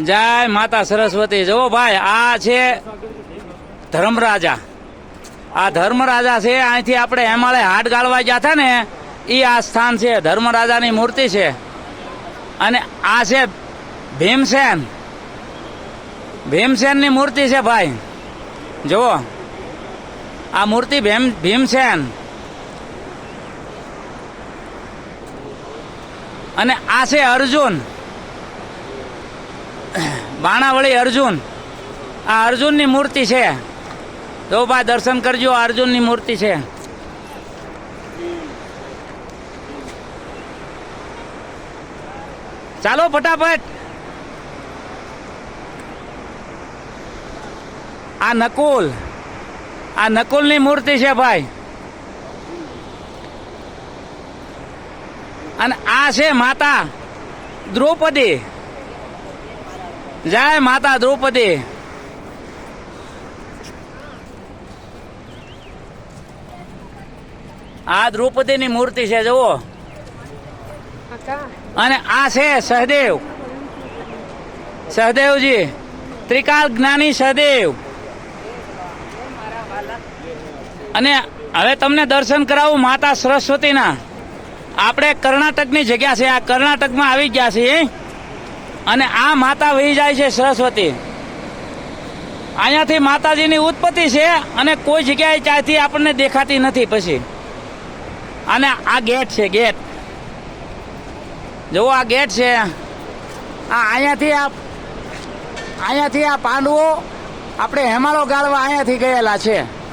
જય માતા સરસ્વતી. જુઓ ભાઈ, આ છે ધર્મરાજા. આ ધર્મરાજા છે, અહીંથી આપણે હેમાળે હાટ ગાળવા ગયા હતા ને એ આ સ્થાન છે, ધર્મરાજાની મૂર્તિ છે. અને આ છે ભીમસેન. ભીમસેનની મૂર્તિ છે ભાઈ. જુઓ, આ મૂર્તિ ભીમ, ભીમસેન. અને આ છે અર્જુન. બાણાવળી અર્જુન. આ અર્જુનની મૂર્તિ છે. તો ભાઈ દર્શન કરજો અર્જુનની મૂર્તિ છે. ચાલો ફટાફટ. આ નકુલ. આ નકુલની મૂર્તિ છે ભાઈ. અને આ છે માતા દ્રૌપદી. જય માતા દ્રૌપદી. આ દ્રૌપદીની મૂર્તિ છે, જુઓ. અને આ છે સહદેવ. સહદેવજી, ત્રિકાલ જ્ઞાની સહદેવ. અને હવે તમને દર્શન કરાવું માતા સરસ્વતીના. આપણે કર્ણાટકની જગ્યા છે, આ કર્ણાટકમાં આવી ગયા છીએ. અને આ માતા વહી જાય છે સરસ્વતી. અહીંયાથી માતાજીની ઉત્પત્તિ છે અને કોઈ જગ્યાએ ત્યાંથી આપણને દેખાતી નથી પછી. અને આ ગેટ છે, ગેટ. જુઓ આ ગેટ છે. આ અહીંયાથી આ અહીંયાથી આ પાંડવો આપણે હેમાળો ગાળવા અહીંયાથી ગયેલા છે.